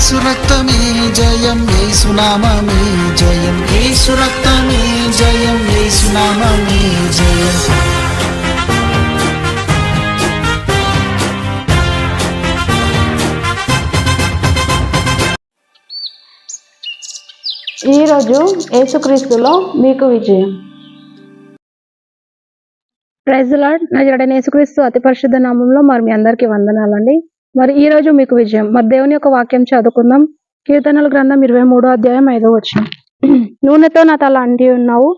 యేసు రక్తమే జయం యేసు నామమే జయం. యేసు రక్తమే జయం యేసు నామమే జయం. ఈరోజు యేసుక్రీస్తులో మీకు విజయం. ప్రైజ్ లాడ్ నా జడని యేసుక్రీస్తు అతి పరిశుద్ధ నామంలో మరి మీ అందరికీ వందనాలండి. మరి ఈ రోజు మీకు విజయం. మరి దేవుని యొక్క వాక్యం చదువుకుందాం. కీర్తనల గ్రంథం ఇరవై మూడో అధ్యాయం ఐదో వచ్చిన నూనెతో నా తల అంటి ఉన్నావు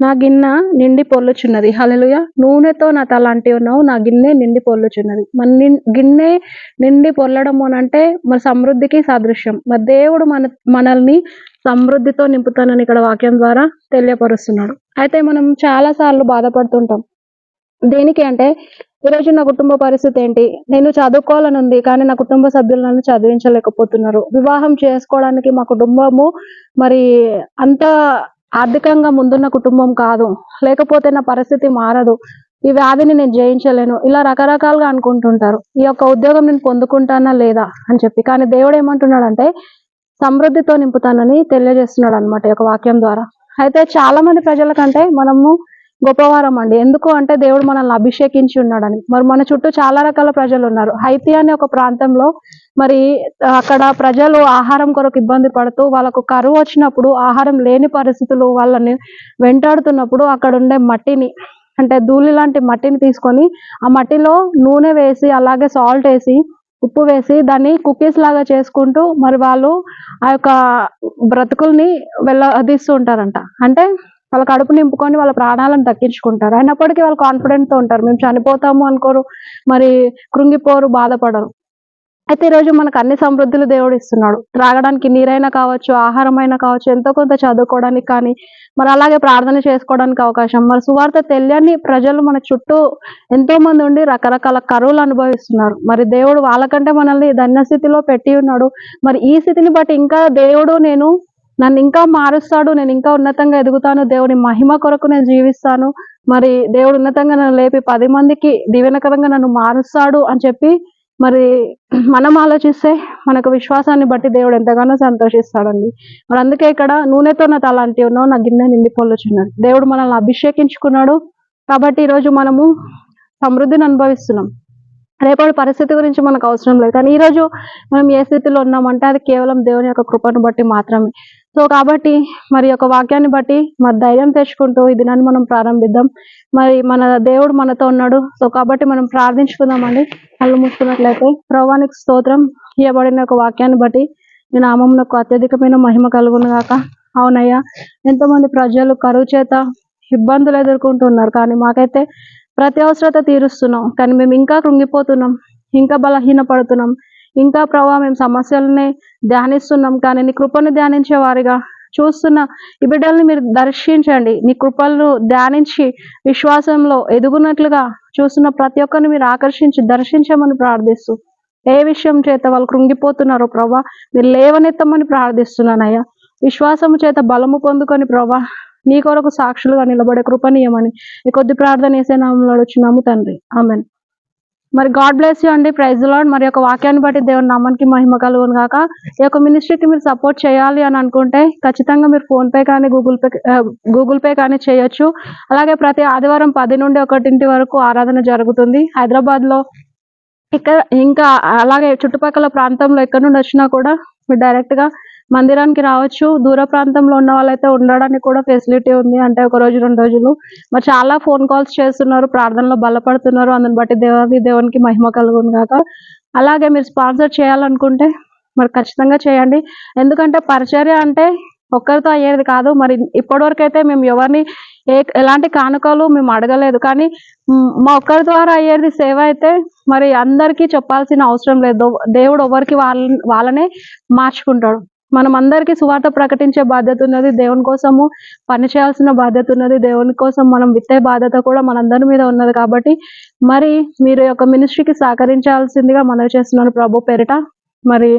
నా గిన్నె నిండి పొల్లుచున్నది హలలుయ నూనెతో నా తల అంటి ఉన్నావు నా గిన్నె నిండి పొల్లుచున్నది మన గిన్నె నిండి పొల్లడం అనంటే అంటే సమృద్ధికి సాదృశ్యం. మరి దేవుడు మన మనల్ని సమృద్ధితో నింపుతానని ఇక్కడ వాక్యం ద్వారా తెలియపరుస్తున్నాడు. అయితే మనం చాలా సార్లు బాధపడుతుంటాం. దేనికి అంటే ఈరోజు నా కుటుంబ పరిస్థితి ఏంటి? నేను చదువుకోవాలని ఉంది కానీ నా కుటుంబ సభ్యులు నన్ను చదివించలేకపోతున్నారు. వివాహం చేసుకోవడానికి మా కుటుంబము మరి అంత ఆర్థికంగా ముందున్న కుటుంబం కాదు. లేకపోతే నా పరిస్థితి మారదు. ఈ వ్యాధిని నేను జయించలేను. ఇలా రకరకాలుగా అనుకుంటుంటారు. ఈ యొక్క ఉద్యోగం నేను పొందుకుంటానా లేదా అని చెప్పి. కానీ దేవుడు ఏమంటున్నాడంటే సమృద్ధితో నింపుతానని తెలియజేస్తున్నాడు అనమాట ఈ యొక్క వాక్యం ద్వారా. అయితే చాలా మంది ప్రజల కంటే మనము గొప్పవారం అండి ఎందుకు అంటే దేవుడు మనల్ని అభిషేకించి ఉన్నాడని. మరి మన చుట్టూ చాలా రకాల ప్రజలు ఉన్నారు హైతి అనే ఒక ప్రాంతంలో మరి అక్కడ ప్రజలు ఆహారం కొరకు ఇబ్బంది పడుతూ వాళ్ళకు కరువు వచ్చినప్పుడు ఆహారం లేని పరిస్థితులు వాళ్ళని వెంటాడుతున్నప్పుడు అక్కడ ఉండే మట్టిని అంటే ధూళి లాంటి మట్టిని తీసుకొని ఆ మట్టిలో నూనె వేసి అలాగే సాల్ట్ వేసి ఉప్పు వేసి దాన్ని కుకీస్ లాగా చేసుకుంటూ మరి వాళ్ళు ఆ యొక్క బ్రతుకుల్ని వెళ్ళదీస్తూ ఉంటారంట. అంటే వాళ్ళ కడుపు నింపుకొని వాళ్ళ ప్రాణాలను దక్కించుకుంటారు. అయినప్పటికీ వాళ్ళు కాన్ఫిడెంట్తో ఉంటారు. మేము చనిపోతాము అనుకోరు. మరి కృంగిపోరు బాధపడరు. అయితే ఈరోజు మనకు అన్ని సమృద్ధులు దేవుడు ఇస్తున్నాడు. త్రాగడానికి నీరైనా కావచ్చు ఆహారం అయినా కావచ్చు ఎంతో కొంత చదువుకోవడానికి కానీ మరి అలాగే ప్రార్థన చేసుకోవడానికి అవకాశం. మరి సువార్త తెలియని ప్రజలు మన చుట్టూ ఎంతో మంది ఉండి రకరకాల కరువులు అనుభవిస్తున్నారు. మరి దేవుడు వాళ్ళకంటే మనల్ని ధన్య స్థితిలో పెట్టి ఉన్నాడు. మరి ఈ స్థితిని బట్టి ఇంకా దేవుడు నేను నన్ను ఇంకా మారుస్తాడు నేను ఇంకా ఉన్నతంగా ఎదుగుతాను. దేవుని మహిమ కొరకు నేను జీవిస్తాను. మరి దేవుడు ఉన్నతంగా నన్ను లేపి పది మందికి దీవెనకరంగా నన్ను మారుస్తాడు అని చెప్పి మరి మనం ఆలోచిస్తే మనకు విశ్వాసాన్ని బట్టి దేవుడు ఎంతగానో సంతోషిస్తాడండి. మరి అందుకే ఇక్కడ నూనెతో నా తలాంటి ఉన్నావు నా గిన్నె నిండి పొల్లుచున్నది దేవుడు మనల్ని అభిషేకించుకున్నాడు. కాబట్టి ఈరోజు మనము సమృద్ధిని అనుభవిస్తున్నాం. రేపటి పరిస్థితి గురించి మనకు అవసరం లేదు. కానీ ఈరోజు మనం ఏ స్థితిలో ఉన్నామంటే అది కేవలం దేవుని యొక్క కృపను బట్టి మాత్రమే. సో కాబట్టి మరి యొక్క వాక్యాన్ని బట్టి మరి ధైర్యం తెచ్చుకుంటూ ఈ దినాన్ని మనం ప్రారంభిద్దాం. మరి మన దేవుడు మనతో ఉన్నాడు. సో కాబట్టి మనం ప్రార్థించుకుందామండి. కళ్ళు మూసుకున్నట్లయితే ప్రవానికి స్తోత్రం ఇవ్వబడిన ఒక వాక్యాన్ని బట్టి నీ నామమునకు అత్యధికమైన మహిమ కలుగును గాక అవునయ్యా ఎంతో మంది ప్రజలు కరువు చేత ఇబ్బందులు ఎదుర్కొంటున్నారు. కానీ మాకైతే ప్రతి అవసరత తీరుస్తున్నాం. కానీ మేము ఇంకా కృంగిపోతున్నాం. ఇంకా బలహీన పడుతున్నాం ఇంకా ప్రభావ మేము సమస్యలనే ధ్యానిస్తున్నాం కానీ నీ కృపను ధ్యానించే వారిగా చూస్తున్న ఈ బిడ్డల్ని మీరు దర్శించండి. నీ కృపలను ధ్యానించి విశ్వాసంలో ఎదుగునట్లుగా చూస్తున్న ప్రతి ఒక్కరిని మీరు ఆకర్షించి దర్శించమని ప్రార్థిస్తూ ఏ విషయం చేత వాళ్ళు కృంగిపోతున్నారో ప్రభా మీరు లేవనెత్తమని ప్రార్థిస్తున్నానయ్యా. విశ్వాసము చేత బలము పొందుకొని ప్రభా నీ కొరకు సాక్షులుగా నిలబడే కృపనీయమని ఈ కొద్ది ప్రార్థన వేసే నామంలో వచ్చినాము తండ్రి. ఆమెను. మరి గాడ్ బ్లెస్ యూ అండి. ప్రైజ్ లాడ్ మరి యొక్క వాక్యాన్ని బట్టి దేవుని నామానికి మహిమ కలుగును కాక ఈ యొక్క మినిస్ట్రీకి మీరు సపోర్ట్ చేయాలి అని అనుకుంటే ఖచ్చితంగా మీరు ఫోన్ పే కానీ గూగుల్ పే గూగుల్ పే కానీ చేయొచ్చు. అలాగే ప్రతి ఆదివారం పది నుండి ఒకటింటి వరకు ఆరాధన జరుగుతుంది. హైదరాబాద్లో ఇక్కడ ఇంకా అలాగే చుట్టుపక్కల ప్రాంతంలో ఎక్కడి నుండి వచ్చినా కూడా మీరు డైరెక్ట్గా మందిరానికి రావచ్చు. దూర ప్రాంతంలో ఉన్న వాళ్ళైతే ఉండడానికి కూడా ఫెసిలిటీ ఉంది. అంటే ఒక రోజు రెండు రోజులు. మరి చాలా ఫోన్ కాల్స్ చేస్తున్నారు. ప్రార్థనలో బలపడుతున్నారు. అందుని బట్టి దేవాది దేవునికి మహిమ కలుగును కాక అలాగే మీరు స్పాన్సర్ చేయాలనుకుంటే మరి ఖచ్చితంగా చేయండి. ఎందుకంటే పరిచర్య అంటే ఒక్కరితో అయ్యేది కాదు. మరి ఇప్పటివరకు అయితే మేము ఎవరిని ఏ ఎలాంటి కానుకలు మేము అడగలేదు. కానీ మా ఒక్కరి ద్వారా అయ్యేది సేవ అయితే మరి అందరికీ చెప్పాల్సిన అవసరం లేదు. దేవుడు ఎవరికి వాళ్ళ వాళ్ళనే మార్చుకుంటాడు. మనం అందరికీ సువార్త ప్రకటించే బాధ్యత ఉన్నది దేవుని కోసము పని చేయాల్సిన బాధ్యత ఉన్నది దేవుని కోసం మనం విత్తే బాధ్యత కూడా మనందరి మీద ఉన్నది కాబట్టి మరి మీరు యొక్క మినిస్ట్రీకి సహకరించాల్సిందిగా మనవి చేస్తున్నాను ప్రభు పేరిట. మరి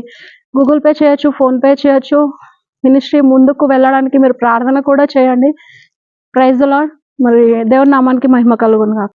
గూగుల్ పే చేయొచ్చు ఫోన్ పే చేయొచ్చు. మినిస్ట్రీ ముందుకు వెళ్ళడానికి మీరు ప్రార్థన కూడా చేయండి. ప్రైజ్ లాడ్ మరి దేవుని నామానికి మహిమ కలుగును